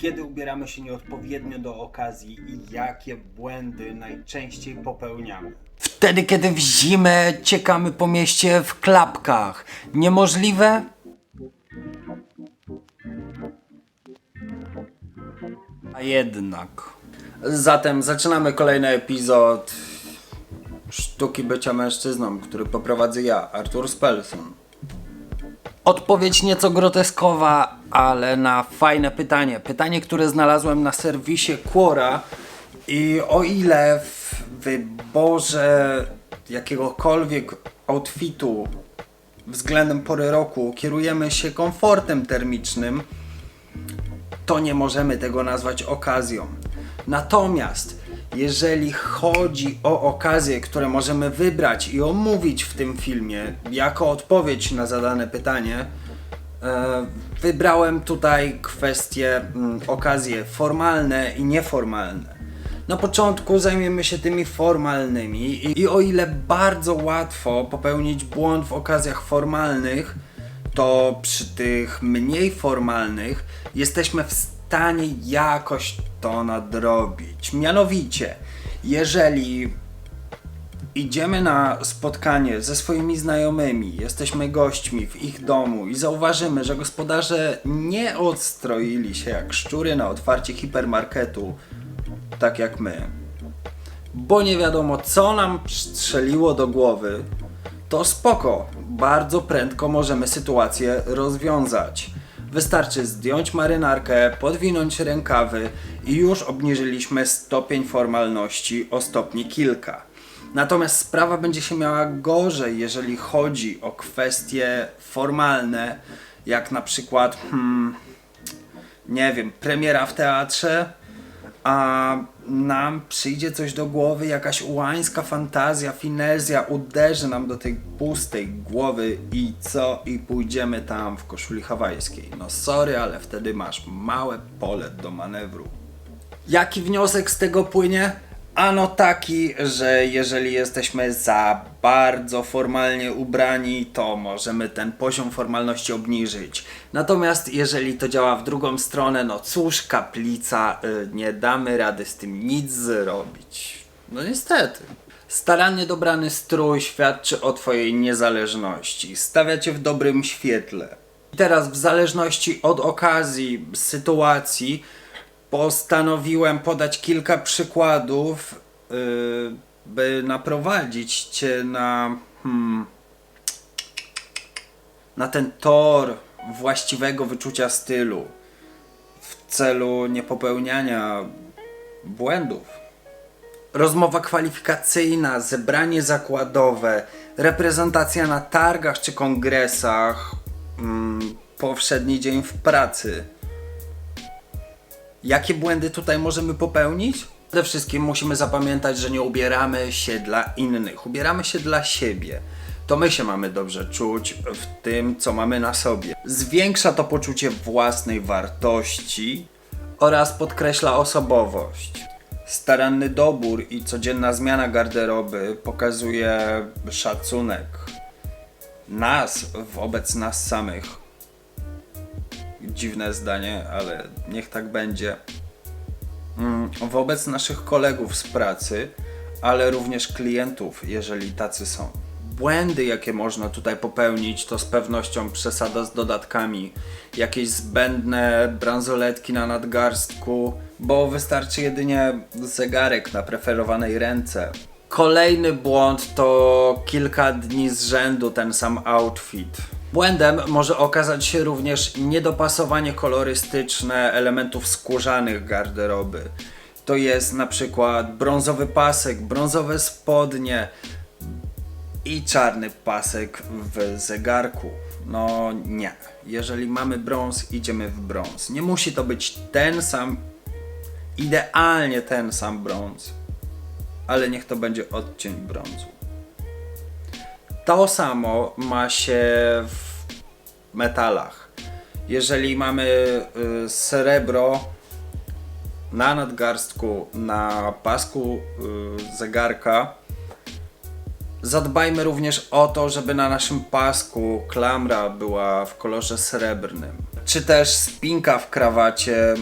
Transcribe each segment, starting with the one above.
Kiedy ubieramy się nieodpowiednio do okazji i jakie błędy najczęściej popełniamy? Wtedy, kiedy w zimę ciekamy po mieście w klapkach. Niemożliwe? A jednak. Zatem zaczynamy kolejny epizod Sztuki bycia mężczyzną, który poprowadzę ja, Artur Spelson. Odpowiedź nieco groteskowa, ale na fajne pytanie. Pytanie, które znalazłem na serwisie Quora i o ile w wyborze jakiegokolwiek outfitu względem pory roku kierujemy się komfortem termicznym, to nie możemy tego nazwać okazją. Natomiast jeżeli chodzi o okazje, które możemy wybrać i omówić w tym filmie jako odpowiedź na zadane pytanie, e, wybrałem tutaj kwestie, mm, okazje formalne i nieformalne. Na początku zajmiemy się tymi formalnymi i, i o ile bardzo łatwo popełnić błąd w okazjach formalnych, to przy tych mniej formalnych jesteśmy w stanie jakoś to nadrobić. Mianowicie, jeżeli idziemy na spotkanie ze swoimi znajomymi, jesteśmy gośćmi w ich domu i zauważymy, że gospodarze nie odstroili się jak szczury na otwarcie hipermarketu, tak jak my, bo nie wiadomo co nam strzeliło do głowy, to spoko, bardzo prędko możemy sytuację rozwiązać. Wystarczy zdjąć marynarkę, podwinąć rękawy i już obniżyliśmy stopień formalności o stopni kilka. Natomiast sprawa będzie się miała gorzej, jeżeli chodzi o kwestie formalne, jak na przykład, hmm, nie wiem, premiera w teatrze, a nam przyjdzie coś do głowy, jakaś ułańska fantazja, finezja uderzy nam do tej pustej głowy i co? I pójdziemy tam w koszuli hawajskiej. No sorry, ale wtedy masz małe pole do manewru. Jaki wniosek z tego płynie? Ano taki, że jeżeli jesteśmy za bardzo formalnie ubrani, to możemy ten poziom formalności obniżyć. Natomiast jeżeli to działa w drugą stronę, no cóż, kaplica, y, nie damy rady z tym nic zrobić. No niestety. Starannie dobrany strój świadczy o Twojej niezależności. Stawia Cię w dobrym świetle. I teraz w zależności od okazji, sytuacji, postanowiłem podać kilka przykładów, yy, by naprowadzić Cię na, hmm, na ten tor właściwego wyczucia stylu w celu niepopełniania błędów. Rozmowa kwalifikacyjna, zebranie zakładowe, reprezentacja na targach czy kongresach, mm, powszedni dzień w pracy. Jakie błędy tutaj możemy popełnić? Przede wszystkim musimy zapamiętać, że nie ubieramy się dla innych, ubieramy się dla siebie. To my się mamy dobrze czuć w tym, co mamy na sobie. Zwiększa to poczucie własnej wartości oraz podkreśla osobowość. Staranny dobór i codzienna zmiana garderoby pokazuje szacunek nas wobec nas samych dziwne zdanie, ale niech tak będzie. Mm, Wobec naszych kolegów z pracy, ale również klientów, jeżeli tacy są. Błędy, jakie można tutaj popełnić, to z pewnością przesada z dodatkami, jakieś zbędne bransoletki na nadgarstku, bo wystarczy jedynie zegarek na preferowanej ręce. Kolejny błąd to kilka dni z rzędu ten sam outfit. Błędem może okazać się również niedopasowanie kolorystyczne elementów skórzanych garderoby. To jest na przykład brązowy pasek, brązowe spodnie i czarny pasek w zegarku. No nie. Jeżeli mamy brąz, idziemy w brąz. Nie musi to być ten sam, idealnie ten sam brąz, ale niech to będzie odcień brązu. To samo ma się w metalach. Jeżeli mamy y, srebro na nadgarstku, na pasku y, zegarka, zadbajmy również o to, żeby na naszym pasku klamra była w kolorze srebrnym. Czy też spinka w krawacie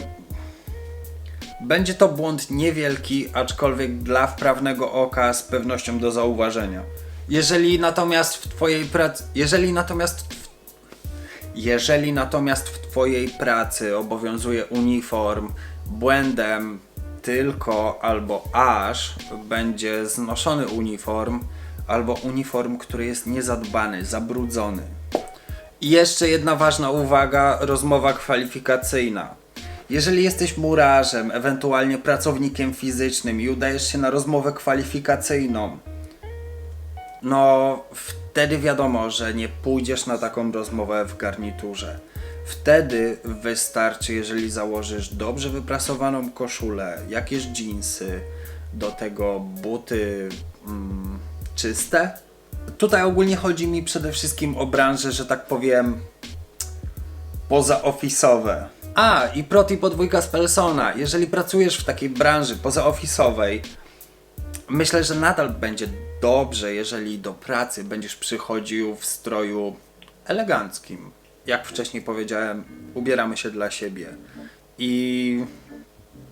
Będzie to błąd niewielki, aczkolwiek dla wprawnego oka z pewnością do zauważenia. Jeżeli natomiast w twojej pracy, jeżeli natomiast w jeżeli natomiast w Twojej pracy obowiązuje uniform, błędem tylko albo aż będzie znoszony uniform, albo uniform, który jest niezadbany, zabrudzony. I jeszcze jedna ważna uwaga, rozmowa kwalifikacyjna. Jeżeli jesteś murarzem, ewentualnie pracownikiem fizycznym i udajesz się na rozmowę kwalifikacyjną, no wtedy wiadomo, że nie pójdziesz na taką rozmowę w garniturze. Wtedy wystarczy, jeżeli założysz dobrze wyprasowaną koszulę, jakieś jeansy, do tego buty mm, czyste. Tutaj ogólnie chodzi mi przede wszystkim o branże, że tak powiem, pozaofisowe. A, i proti podwójka z. Jeżeli pracujesz w takiej branży pozaofisowej, Myślę, że nadal będzie dobrze, jeżeli do pracy będziesz przychodził w stroju eleganckim. Jak wcześniej powiedziałem, ubieramy się dla siebie. I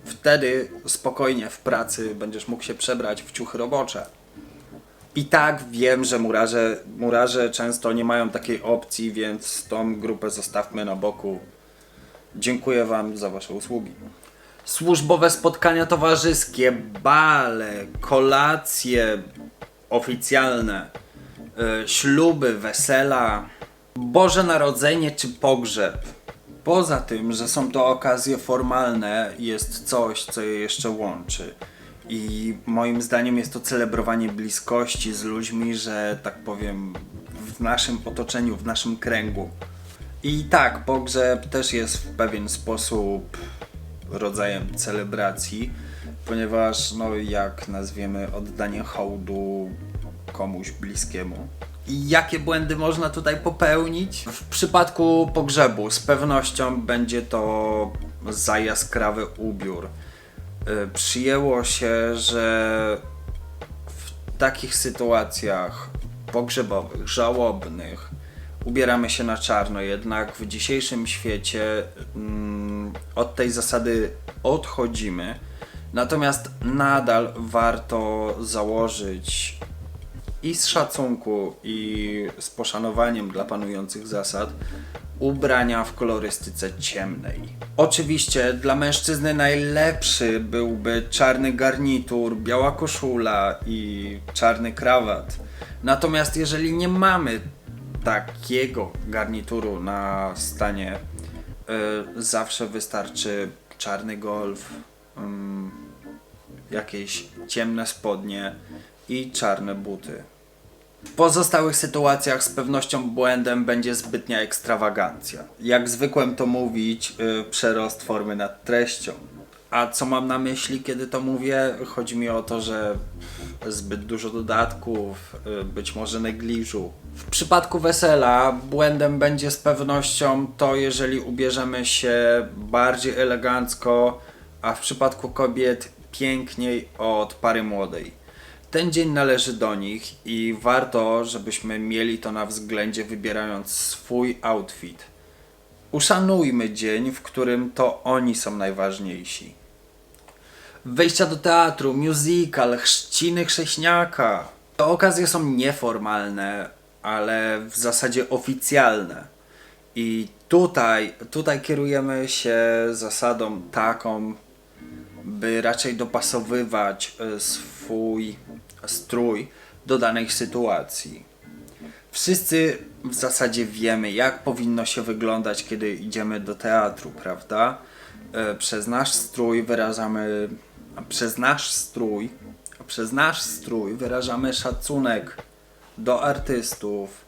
wtedy spokojnie w pracy będziesz mógł się przebrać w ciuchy robocze. I tak wiem, że murarze, murarze często nie mają takiej opcji, więc tą grupę zostawmy na boku. Dziękuję Wam za Wasze usługi. Służbowe spotkania towarzyskie, bale, kolacje oficjalne, y, śluby, wesela, Boże Narodzenie czy pogrzeb. Poza tym, że są to okazje formalne, jest coś, co je jeszcze łączy. I moim zdaniem jest to celebrowanie bliskości z ludźmi, że tak powiem, w naszym otoczeniu, w naszym kręgu. I tak, pogrzeb też jest w pewien sposób rodzajem celebracji, ponieważ, no, jak nazwiemy, oddanie hołdu komuś bliskiemu. I jakie błędy można tutaj popełnić? W przypadku pogrzebu z pewnością będzie to za jaskrawy ubiór. Y, Przyjęło się, że w takich sytuacjach pogrzebowych, żałobnych, ubieramy się na czarno, jednak w dzisiejszym świecie mm, od tej zasady odchodzimy. Natomiast nadal warto założyć i z szacunku, i z poszanowaniem dla panujących zasad ubrania w kolorystyce ciemnej. Oczywiście dla mężczyzny najlepszy byłby czarny garnitur, biała koszula i czarny krawat. Natomiast jeżeli nie mamy takiego garnituru na stanie, zawsze wystarczy czarny golf, ym, jakieś ciemne spodnie i czarne buty. W pozostałych sytuacjach z pewnością błędem będzie zbytnia ekstrawagancja. Jak zwykłem to mówić, y, przerost formy nad treścią. A co mam na myśli, kiedy to mówię? Chodzi mi o to, że zbyt dużo dodatków, y, być może negliżu. W przypadku wesela błędem będzie z pewnością to, jeżeli ubierzemy się bardziej elegancko, a w przypadku kobiet piękniej od pary młodej. Ten dzień należy do nich i warto, żebyśmy mieli to na względzie, wybierając swój outfit. Uszanujmy dzień, w którym to oni są najważniejsi. Wejścia do teatru, musical, chrzciny chrześniaka. Te okazje są nieformalne, ale w zasadzie oficjalne. I tutaj, tutaj kierujemy się zasadą taką, by raczej dopasowywać e, swój strój do danej sytuacji. Wszyscy w zasadzie wiemy, jak powinno się wyglądać, kiedy idziemy do teatru, prawda? E, Przez nasz strój wyrażamy, przez nasz strój, przez nasz strój wyrażamy szacunek do artystów,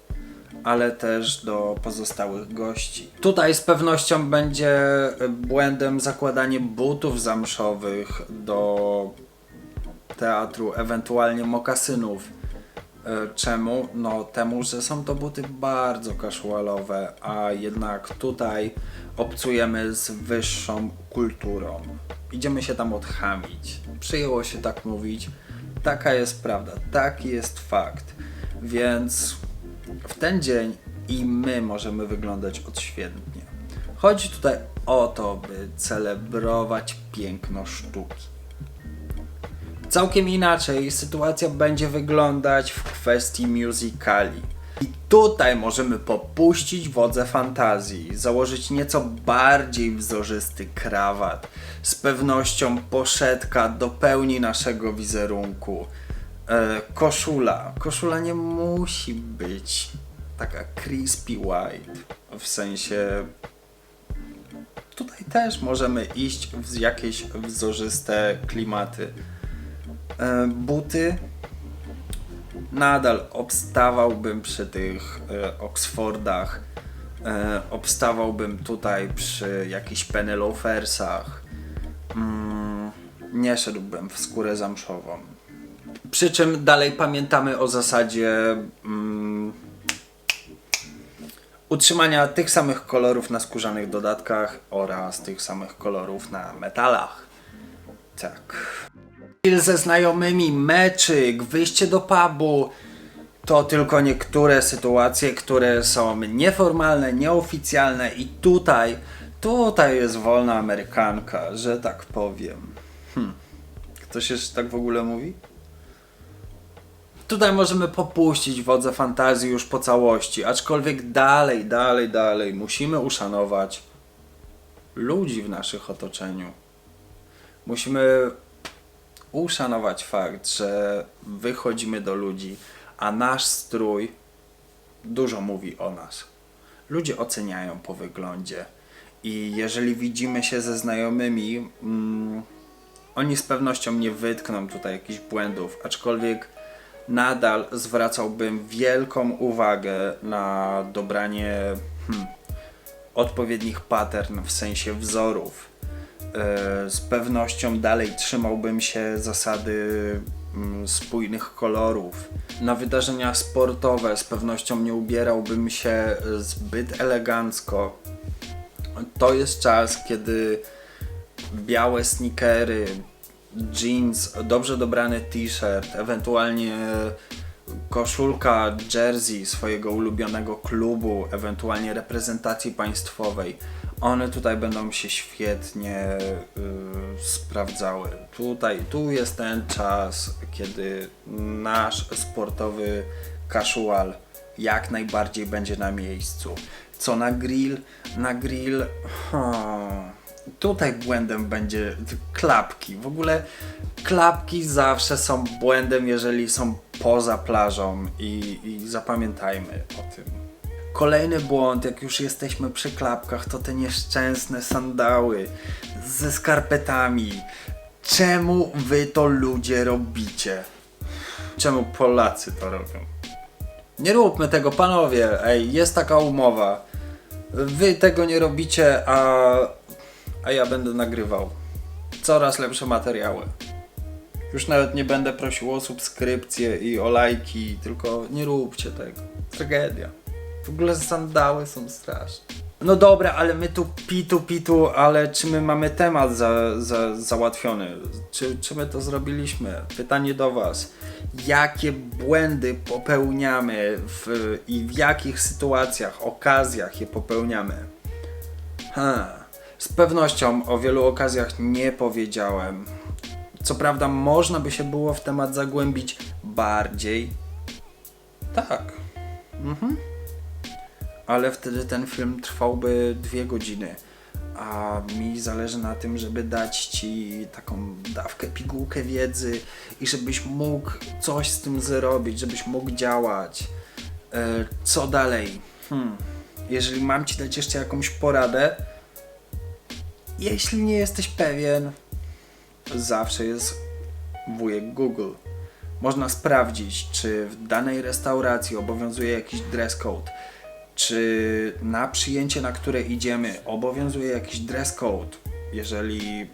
ale też do pozostałych gości. Tutaj z pewnością będzie błędem zakładanie butów zamszowych do teatru, ewentualnie mokasynów. E, Czemu? No temu, że są to buty bardzo casualowe, a jednak tutaj obcujemy z wyższą kulturą. Idziemy się tam odchamić. Przyjęło się tak mówić. Taka jest prawda, taki jest fakt. Więc w ten dzień i my możemy wyglądać odświętnie. Chodzi tutaj, oto, by celebrować piękno sztuki. Całkiem inaczej sytuacja będzie wyglądać w kwestii musicali. Tutaj możemy popuścić wodze fantazji, założyć nieco bardziej wzorzysty krawat. Z pewnością poszetka dopełni naszego wizerunku. E, koszula. Koszula nie musi być taka crispy white. W sensie tutaj też możemy iść w jakieś wzorzyste klimaty. E, buty nadal obstawałbym przy tych e, Oxfordach. E, obstawałbym tutaj przy jakichś pennyloafersach. Mm, nie szedłbym w skórę zamszową. Przy czym dalej pamiętamy o zasadzie mm, utrzymania tych samych kolorów na skórzanych dodatkach oraz tych samych kolorów na metalach. Tak. Chill ze znajomymi, meczyk, wyjście do pubu. To tylko niektóre sytuacje, które są nieformalne, nieoficjalne i tutaj, tutaj jest wolna amerykanka, że tak powiem. Hm. Ktoś jeszcze tak w ogóle mówi? Tutaj możemy popuścić wodze fantazji już po całości, aczkolwiek dalej, dalej, dalej musimy uszanować ludzi w naszych otoczeniu. Musimy uszanować fakt, że wychodzimy do ludzi, a nasz strój dużo mówi o nas. Ludzie oceniają po wyglądzie i jeżeli widzimy się ze znajomymi, mm, oni z pewnością nie wytkną tutaj jakichś błędów, aczkolwiek nadal zwracałbym wielką uwagę na dobranie hmm, odpowiednich pattern w sensie wzorów. E, Z pewnością dalej trzymałbym się zasady mm, spójnych kolorów. Na wydarzenia sportowe z pewnością nie ubierałbym się zbyt elegancko. To jest czas, kiedy białe sneakery, jeans, dobrze dobrany t-shirt, ewentualnie koszulka, jersey swojego ulubionego klubu, ewentualnie reprezentacji państwowej. One tutaj będą się świetnie y, sprawdzały. Tutaj, tu jest ten czas, kiedy nasz sportowy casual jak najbardziej będzie na miejscu. Co na grill? Na grill. Hmm, tutaj błędem będzie klapki. W ogóle klapki zawsze są błędem, jeżeli są poza plażą i, i zapamiętajmy o tym. Kolejny błąd, jak już jesteśmy przy klapkach, to te nieszczęsne sandały ze skarpetami. Czemu wy to ludzie robicie? Czemu Polacy to robią? Nie róbmy tego, panowie. Ej, jest taka umowa. Wy tego nie robicie, a, a ja będę nagrywał coraz lepsze materiały. Już nawet nie będę prosił o subskrypcje i o lajki, tylko nie róbcie tego. Tragedia. W ogóle sandały są straszne. No dobra, ale my tu pitu pitu, ale czy my mamy temat za, za, załatwiony? Czy, czy my to zrobiliśmy? Pytanie do Was. Jakie błędy popełniamy w, i w jakich sytuacjach, okazjach je popełniamy? Ha. Z pewnością o wielu okazjach nie powiedziałem. Co prawda, można by się było w temat zagłębić bardziej. Tak. Mhm. Ale wtedy ten film trwałby dwie godziny. A mi zależy na tym, żeby dać ci taką dawkę, pigułkę wiedzy i żebyś mógł coś z tym zrobić, żebyś mógł działać. E, co dalej? Hmm. Jeżeli mam ci dać jeszcze jakąś poradę, jeśli nie jesteś pewien, zawsze jest wujek Google. Można sprawdzić, czy w danej restauracji obowiązuje jakiś dress code, czy na przyjęcie, na które idziemy, obowiązuje jakiś dress code. Jeżeli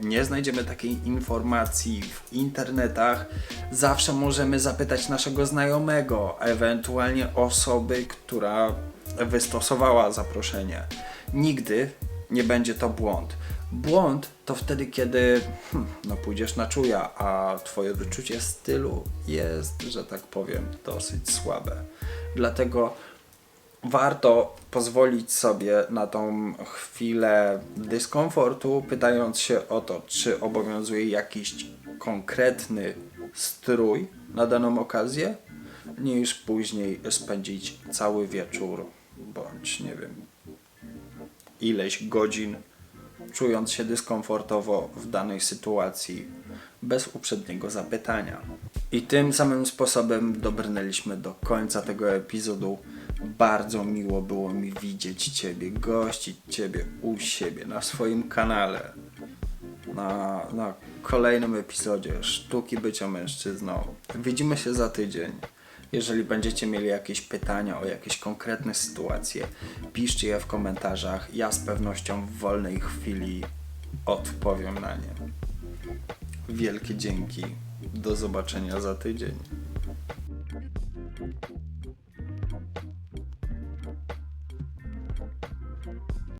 nie znajdziemy takiej informacji w internetach, zawsze możemy zapytać naszego znajomego, ewentualnie osoby, która wystosowała zaproszenie. Nigdy nie będzie to błąd. Błąd to wtedy, kiedy hmm, no pójdziesz na czuja, a twoje wyczucie stylu jest, że tak powiem, dosyć słabe. Dlatego warto pozwolić sobie na tą chwilę dyskomfortu, pytając się o to, czy obowiązuje jakiś konkretny strój na daną okazję, niż później spędzić cały wieczór bądź nie wiem ileś godzin czując się dyskomfortowo w danej sytuacji bez uprzedniego zapytania. I tym samym sposobem dobrnęliśmy do końca tego epizodu. Bardzo miło było mi widzieć Ciebie, gościć Ciebie u siebie na swoim kanale. Na, na kolejnym epizodzie Sztuki Bycia Mężczyzną. Widzimy się za tydzień. Jeżeli będziecie mieli jakieś pytania o jakieś konkretne sytuacje, piszcie je w komentarzach. Ja z pewnością w wolnej chwili odpowiem na nie. Wielkie dzięki. Do zobaczenia za tydzień.